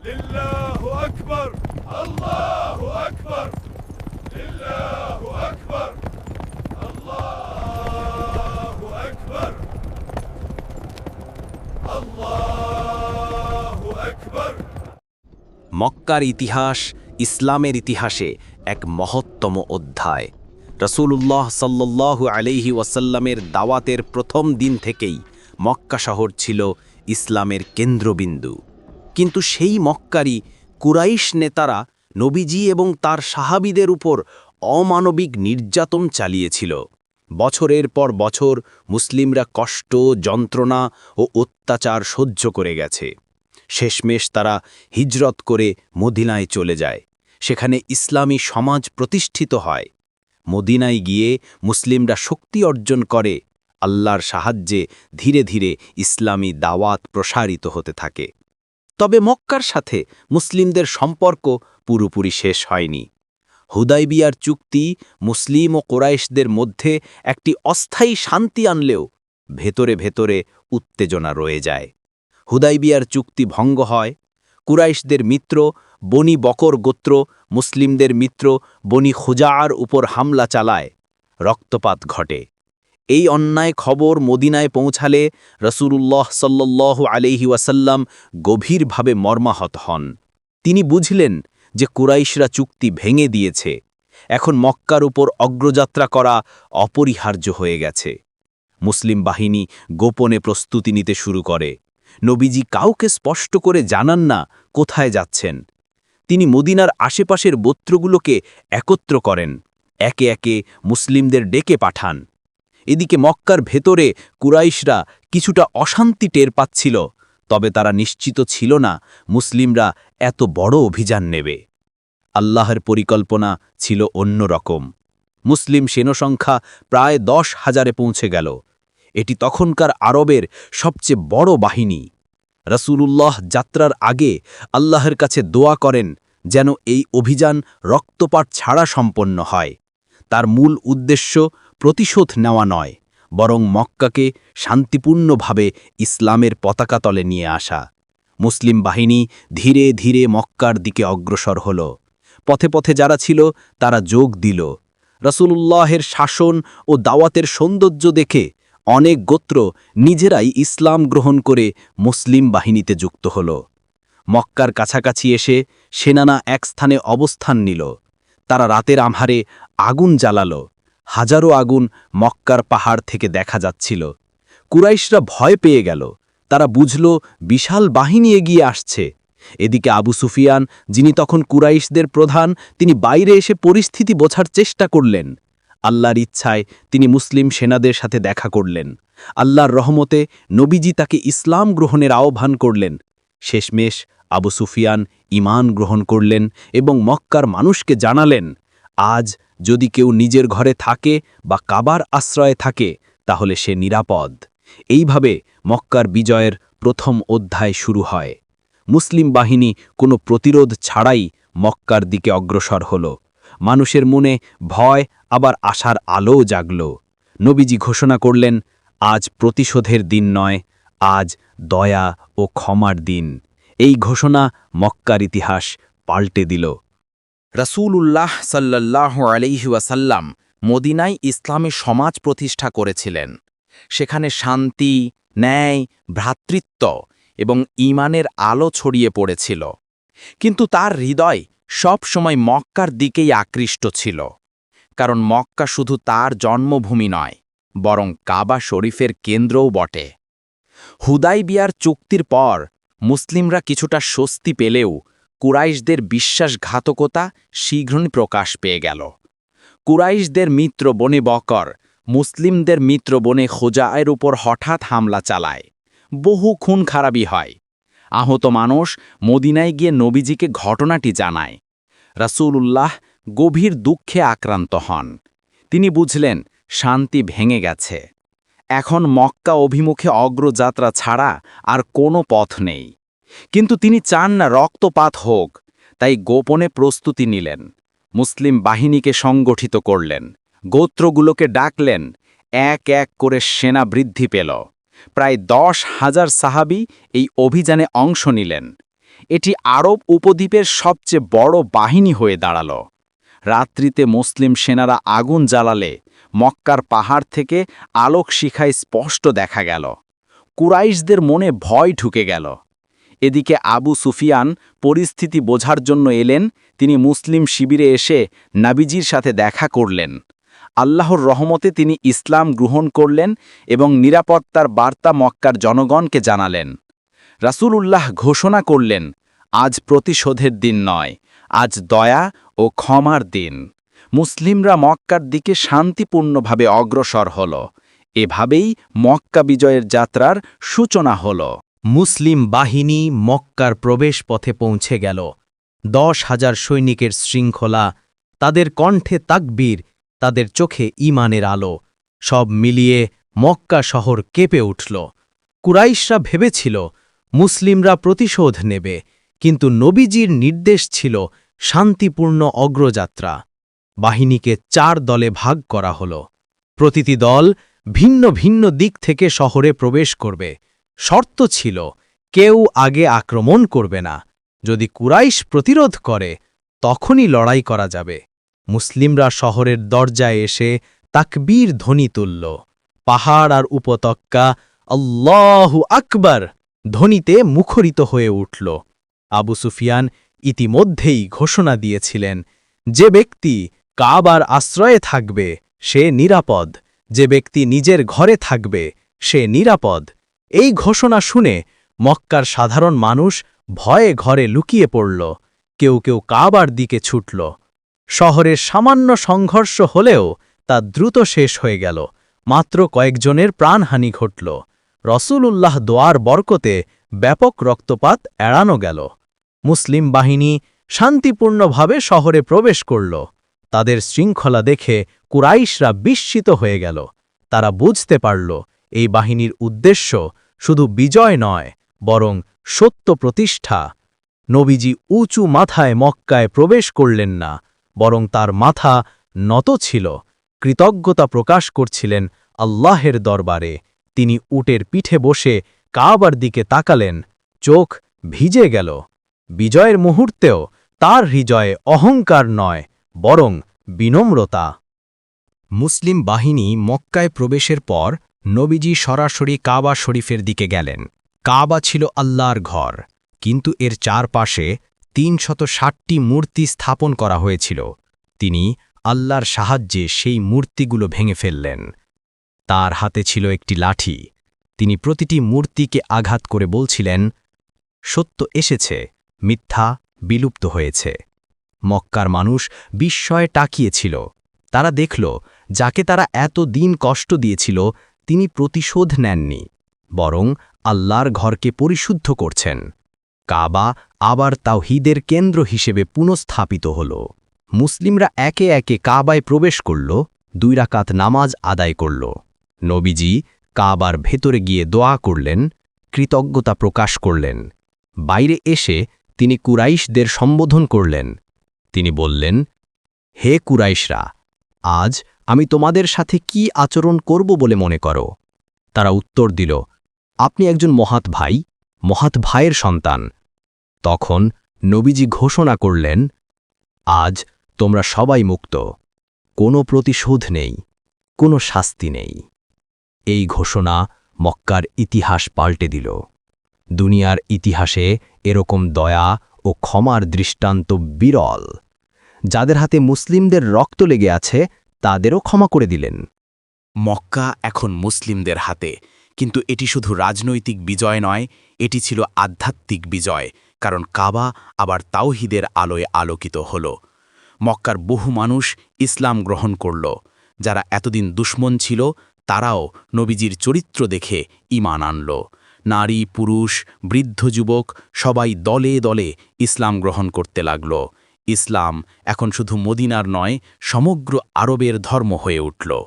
لله أكبر الله أكبر لله أكبر الله أكبر الله أكبر মক্কার ইতিহাস ইসলামের ইতিহাসে এক মহত্তম অধ্যায় রসূলুল্লাহ সাল্লাল্লাহু আলাইহি ওয়াসাল্লামের দাওয়াতের প্রথম দিন থেকেই মক্কা শহর ছিল ইসলামের কেন্দ্রবিন্দু কিন্তু সেই মক্কারই কুরাইশ নেতারা নবীজি এবং তার সাহাবিদের উপর অমানবিক নির্যাতন চালিয়েছিল। বছরের পর বছর মুসলিমরা কষ্ট, যন্ত্রণা ও অত্যাচার সহ্য করে গেছে। শেষমেশ তারা হিজরত করে মদিনায় চলে যায়। সেখানে ইসলামী সমাজ প্রতিষ্ঠিত হয়। মদিনায় গিয়ে মুসলিমরা শক্তি অর্জন করে। আল্লাহর সাহায্যে ধীরে ধীরে ইসলামী দাওয়াত প্রসারিত হতে থাকে। তবে মক্কার সাথে মুসলিমদের সম্পর্ক পুরোপুরি শেষ হয়নি। হুদাইবিয়ার চুক্তি মুসলিম ও কোরাইশদের মধ্যে একটি অস্থায়ী শান্তি আনলেও ভেতরে ভেতরে উত্তেজনা রয়ে যায়। হুদাইবিয়ার চুক্তি ভঙ্গ হয়। কুরাইশদের মিত্র বনি বকর গোত্র, মুসলিমদের মিত্র বনি খুজার উপর হামলা চালায়। রক্তপাত ঘটে। এই অন্যায় খবর মদিনায় পৌঁছালে রসুলুল্লাহ সাল্লাহ আলহি ওয়াসাল্লাম গভীরভাবে মর্মাহত হন। তিনি বুঝলেন যে কুরাইশরা চুক্তি ভেঙে দিয়েছে। এখন মক্কার উপর অগ্রযাত্রা করা অপরিহার্য হয়ে গেছে। মুসলিম বাহিনী গোপনে প্রস্তুতি নিতে শুরু করে। নবীজি কাউকে স্পষ্ট করে জানান না কোথায় যাচ্ছেন। তিনি মদিনার আশেপাশের গোত্রগুলোকে একত্র করেন। একে একে মুসলিমদের ডেকে পাঠান। এদিকে মক্কার ভেতরে কুরাইশরা কিছুটা অশান্তি টের পাচ্ছিল, তবে তারা নিশ্চিত ছিল না মুসলিমরা এত বড় অভিযান নেবে। আল্লাহর পরিকল্পনা ছিল অন্য রকম মুসলিম সেনসংখ্যা প্রায় দশ হাজারে পৌঁছে গেল। এটি তখনকার আরবের সবচেয়ে বড় বাহিনী। রসুলুল্লাহ যাত্রার আগে আল্লাহর কাছে দোয়া করেন যেন এই অভিযান রক্তপাত ছাড়া সম্পন্ন হয়। তার মূল উদ্দেশ্য প্রতিশোধ নেওয়া নয়, বরং মক্কাকে শান্তিপূর্ণভাবে ইসলামের পতাকা তলে নিয়ে আসা। মুসলিম বাহিনী ধীরে ধীরে মক্কার দিকে অগ্রসর হল। পথে পথে যারা ছিল, তারা যোগ দিল। রসুলুল্লাহের শাসন ও দাওয়াতের সৌন্দর্য দেখে অনেক গোত্র নিজেরাই ইসলাম গ্রহণ করে মুসলিম বাহিনীতে যুক্ত হল। মক্কার কাছাকাছি এসে সেনানা এক স্থানে অবস্থান নিল। তারা রাতের আমহারে আগুন জ্বালালো। হাজারো আগুন মক্কার পাহাড় থেকে দেখা যাচ্ছিল। কুরাইশরা ভয় পেয়ে গেল। তারা বুঝল, বিশাল বাহিনী এগিয়ে আসছে। এদিকে আবু সুফিয়ান, যিনি তখন কুরাইশদের প্রধান, তিনি বাইরে এসে পরিস্থিতি বোঝার চেষ্টা করলেন। আল্লাহর ইচ্ছায় তিনি মুসলিম সেনাদের সাথে দেখা করলেন। আল্লাহর রহমতে নবীজি তাকে ইসলাম গ্রহণের আহ্বান করলেন। শেষমেশ আবু সুফিয়ান ইমান গ্রহণ করলেন এবং মক্কার মানুষকে জানালেন, আজ যদি কেউ নিজের ঘরে থাকে বা কাবার আশ্রয়ে থাকে, তাহলে সে নিরাপদ। এইভাবে মক্কার বিজয়ের প্রথম অধ্যায় শুরু হয়। মুসলিম বাহিনী কোনো প্রতিরোধ ছাড়াই মক্কার দিকে অগ্রসর হল। মানুষের মনে ভয়, আবার আশার আলোও জাগল। নবীজি ঘোষণা করলেন, আজ প্রতিশোধের দিন নয়, আজ দয়া ও ক্ষমার দিন। এই ঘোষণা মক্কার ইতিহাস পাল্টে দিল। রসূলুল্লাহ সাল্লাহ আলহি ওয়াসাল্লাম মদিনায় ইসলামী সমাজ প্রতিষ্ঠা করেছিলেন। সেখানে শান্তি, ন্যায়, ভ্রাতৃত্ব এবং ঈমানের আলো ছড়িয়ে পড়েছিল। কিন্তু তার হৃদয় সব সময় মক্কার দিকেই আকৃষ্ট ছিল। কারণ মক্কা শুধু তার জন্মভূমি নয়, বরং কাবা শরীফের কেন্দ্রও বটে। হুদাইবিয়ার চুক্তির পর মুসলিমরা কিছুটা স্বস্তি পেলেও কুরাইশদের বিশ্বাসঘাতকতা শীঘ্রই প্রকাশ পেয়ে গেল। কুরাইশদের মিত্র বনে বকর, মুসলিমদের মিত্র বনে খোজায়ের উপর হঠাৎ হামলা চালায়। বহু খুন খারাপি হয়। আহত মানুষ মদিনায় গিয়ে নবীজিকে ঘটনাটি জানায়। রাসূলুল্লাহ গভীর দুঃখে আক্রান্ত হন। তিনি বুঝলেন, শান্তি ভেঙে গেছে। এখন মক্কা অভিমুখে অগ্রযাত্রা ছাড়া আর কোনো পথ নেই। কিন্তু তিনি চান না রক্তপাত হোক, তাই গোপনে প্রস্তুতি নিলেন। মুসলিম বাহিনীকে সংগঠিত করলেন। গোত্রগুলোকে ডাকলেন। এক এক করে সেনা বৃদ্ধি পেল। প্রায় দশ হাজার সাহাবি এই অভিযানে অংশ নিলেন। এটি আরব উপদ্বীপের সবচেয়ে বড় বাহিনী হয়ে দাঁড়াল। রাত্রিতে মুসলিম সেনারা আগুন জ্বালালে মক্কার পাহাড় থেকে আলোক শিখায় স্পষ্ট দেখা গেল। কুরাইশদের মনে ভয় ঢুকে গেল। এদিকে আবু সুফিয়ান পরিস্থিতি বোঝার জন্য এলেন, তিনি মুসলিম শিবিরে এসে নাবিজির সাথে দেখা করলেন। আল্লাহর রহমতে তিনি ইসলাম গ্রহণ করলেন এবং নিরাপত্তার বার্তা মক্কার জনগণকে জানালেন। রাসূলুল্লাহ ঘোষণা করলেন, আজ প্রতিশোধের দিন নয়, আজ দয়া ও ক্ষমার দিন। মুসলিমরা মক্কার দিকে শান্তিপূর্ণভাবে অগ্রসর হল। এভাবেই মক্কা বিজয়ের যাত্রার সূচনা হল। মুসলিম বাহিনী মক্কার প্রবেশ পথে পৌঁছে গেল। দশ হাজার সৈনিকের শৃঙ্খলা, তাদের কণ্ঠে তাকবীর, তাদের চোখে ইমানের আলো, সব মিলিয়ে মক্কা শহর কেঁপে উঠল। কুরাইশরা ভেবেছিল, মুসলিমরা প্রতিশোধ নেবে, কিন্তু নবীজির নির্দেশ ছিল শান্তিপূর্ণ অগ্রযাত্রা। বাহিনীকে চার দলে ভাগ করা হল। প্রতিটি দল ভিন্ন ভিন্ন দিক থেকে শহরে প্রবেশ করবে। শর্ত ছিল, কেউ আগে আক্রমণ করবে না। যদি কুরাইশ প্রতিরোধ করে, তখনই লড়াই করা যাবে। মুসলিমরা শহরের দরজায় এসে তাকবীর ধ্বনি তুলল। পাহাড় আর উপত্যকা আল্লাহু আকবার ধ্বনিতে মুখরিত হয়ে উঠল। আবু সুফিয়ান ইতিমধ্যেই ঘোষণা দিয়েছিলেন, যে ব্যক্তি কাবার আশ্রয়ে থাকবে, সে নিরাপদ। যে ব্যক্তি নিজের ঘরে থাকবে, সে নিরাপদ। এই ঘোষণা শুনে মক্কার সাধারণ মানুষ ভয়ে ঘরে লুকিয়ে পড়ল। কেউ কেউ কাবার দিকে ছুটল। শহরের সামান্য সংঘর্ষ হলেও তা দ্রুত শেষ হয়ে গেল। মাত্র কয়েকজনের প্রাণহানি ঘটল। রসূলুল্লাহ দোয়ার বরকতে ব্যাপক রক্তপাত এড়ানো গেল। মুসলিম বাহিনী শান্তিপূর্ণভাবে শহরে প্রবেশ করল। তাদের শৃঙ্খলা দেখে কুরাইশরা বিস্মিত হয়ে গেল। তারা বুঝতে পারল এই বাহিনীর উদ্দেশ্য শুধু বিজয় নয়, বরং সত্য প্রতিষ্ঠা। নবীজি উঁচু মাথায় মক্কায় প্রবেশ করলেন না, বরং তার মাথা নত ছিল। কৃতজ্ঞতা প্রকাশ করছিলেন আল্লাহের দরবারে। তিনি উটের পিঠে বসে কাবার দিকে তাকালেন, চোখ ভিজে গেল। বিজয়ের মুহূর্তেও তার হৃদয়ে অহংকার নয়, বরং বিনম্রতা। মুসলিম বাহিনী মক্কায় প্রবেশের পর নবীজি সরাসরি কাবা শরীফের দিকে গেলেন। কাবা ছিল আল্লাহর ঘর, কিন্তু এর চারপাশে তিনশত ষাটটি মূর্তি স্থাপন করা হয়েছিল। তিনি আল্লাহর সাহায্যে সেই মূর্তিগুলো ভেঙে ফেললেন। তার হাতে ছিল একটি লাঠি। তিনি প্রতিটি মূর্তিকে আঘাত করে বলছিলেন, সত্য এসেছে, মিথ্যা বিলুপ্ত হয়েছে। মক্কার মানুষ বিস্ময়ে টাকিয়েছিল তারা দেখল, যাকে তারা এত দিন কষ্ট দিয়েছিল তিনি প্রতিশোধ নেননি, বরং আল্লাহর ঘরকে পরিশুদ্ধ করছেন। কাবা আবার তাওহিদের কেন্দ্র হিসেবে পুনঃস্থাপিত হল। মুসলিমরা একে একে কাবায় প্রবেশ করল, দুই রাকাত নামাজ আদায় করল। নবীজি কাবার ভেতরে গিয়ে দোয়া করলেন, কৃতজ্ঞতা প্রকাশ করলেন। বাইরে এসে তিনি কুরাইশদের সম্বোধন করলেন। তিনি বললেন, হে কুরাইশরা, আজ আমি তোমাদের সাথে কি আচরণ করব বলে মনে করো? তারা উত্তর দিল, আপনি একজন মহাত ভাই মহাত ভাইয়ের সন্তান। তখন নবীজি ঘোষণা করলেন, আজ তোমরা সবাই মুক্ত। কোনো প্রতিশোধ নেই, কোনো শাস্তি নেই। এই ঘোষণা মক্কার ইতিহাস পাল্টে দিল। দুনিয়ার ইতিহাসে এরকম দয়া ও ক্ষমার দৃষ্টান্ত বিরল। যাদের হাতে মুসলিমদের রক্ত লেগে আছে তাদেরও ক্ষমা করে দিলেন। মক্কা এখন মুসলিমদের হাতে, কিন্তু এটি শুধু রাজনৈতিক বিজয় নয়, এটি ছিল আধ্যাত্মিক বিজয়, কারণ কাবা আবার তাওহিদের আলোয় আলোকিত হল। মক্কার বহু মানুষ ইসলাম গ্রহণ করল। যারা এতদিন দুশ্মন ছিল, তারাও নবীজির চরিত্র দেখে ইমান আনল। নারী, পুরুষ, বৃদ্ধ যুবক সবাই দলে দলে ইসলাম গ্রহণ করতে লাগল। ইসলাম এখন শুধু মদিনার নয়, সমগ্র আরবের ধর্ম হয়ে উঠল।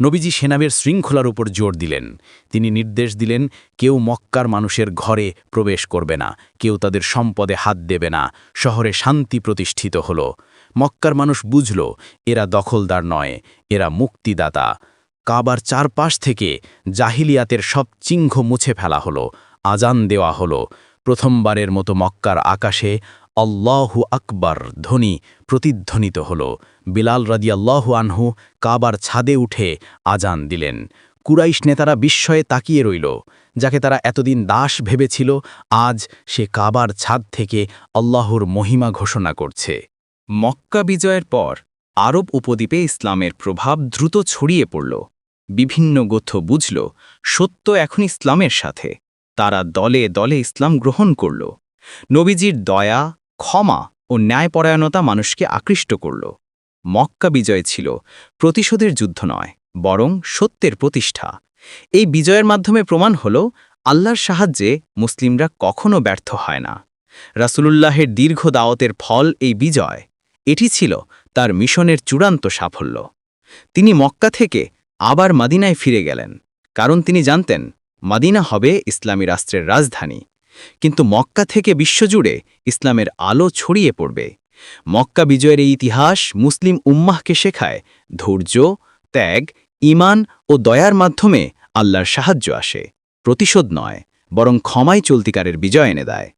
নবীজি সেনাবের শৃঙ্খলার উপর জোর দিলেন। তিনি নির্দেশ দিলেন, কেউ মক্কার মানুষের ঘরে প্রবেশ করবে না, কেউ তাদের সম্পদে হাত দেবে না, শহরে শান্তি প্রতিষ্ঠিত হল। মক্কার মানুষ বুঝল, এরা দখলদার নয়, এরা মুক্তিদাতা। কাবার চারপাশ থেকে জাহিলিয়াতের সব চিহ্ন মুছে ফেলা হলো, আজান দেওয়া হলো। প্রথমবারের মতো মক্কার আকাশে আল্লাহু আকবার ধ্বনি প্রতিধ্বনিত হল। বিলাল রাদিয়াল্লাহু আনহু কাবার ছাদে উঠে আজান দিলেন। কুরাইশ নেতারা বিস্ময়ে তাকিয়ে রইল, যাকে তারা এতদিন দাস ভেবেছিল, আজ সে কাবার ছাদ থেকে আল্লাহর মহিমা ঘোষণা করছে। মক্কা বিজয়ের পর আরব উপদ্বীপে ইসলামের প্রভাব দ্রুত ছড়িয়ে পড়ল। বিভিন্ন গোথ বুঝল, সত্য এখন ইসলামের সাথে। তারা দলে দলে ইসলাম গ্রহণ করল। নবীজির দয়া ক্ষমা ও ন্যায়পরায়ণতা মানুষকে আকৃষ্ট করল। মক্কা বিজয় ছিল প্রতিশোধের যুদ্ধ নয়, বরং সত্যের প্রতিষ্ঠা। এই বিজয়ের মাধ্যমে প্রমাণ হল আল্লাহর সাহায্যে মুসলিমরা কখনো ব্যর্থ হয় না। রাসূলুল্লাহের দীর্ঘ দাওয়াতের ফল এই বিজয়, এটি ছিল তার মিশনের চূড়ান্ত সাফল্য। তিনি মক্কা থেকে আবার মাদিনায় ফিরে গেলেন, কারণ তিনি জানতেন, মাদিনা হবে ইসলামী রাষ্ট্রের রাজধানী। কিন্তু মক্কা থেকে বিশ্বজুড়ে ইসলামের আলো ছড়িয়ে পড়বে। মক্কা বিজয়ের এই ইতিহাস মুসলিম উম্মাহকে শেখায়, ধৈর্য, ত্যাগ ইমান ও দয়ার মাধ্যমে আল্লাহর সাহায্য আসে, প্রতিশোধ নয়, বরং ক্ষমাই চলতিকারের বিজয় এনে দেয়।